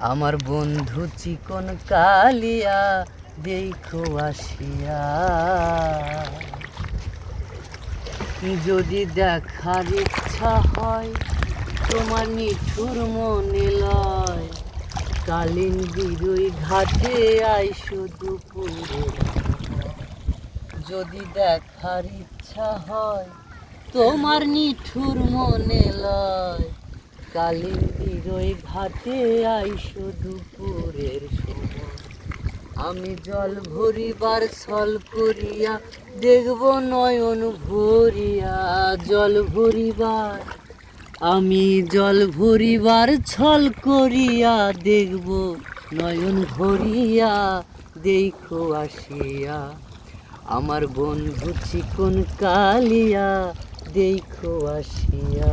আমার বন্ধু চিকন কালিয়া, দেখো আসিয়া। যদি দেখার ইচ্ছা হয়, তোমার নিঠুর মনে লয়। কালীন বিরুই ঘাটে আইসো দুপুরে। যদি দেখার ইচ্ছা হয়, তোমার নিঠুর মনে লয়। কালীন বিরই ঘাটে আইসো দুপুরের সময়। আমি জল ভরিবার ছল করিয়া দেখব নয়ন ভরিয়া জল ভরিবার। আমি জল ভরিবার ছল করিয়া দেখব নয়ন ভরিয়া, দেখো আসিয়া। আমার বন্ধু চিকন কালিয়া, দেখো আসিয়া।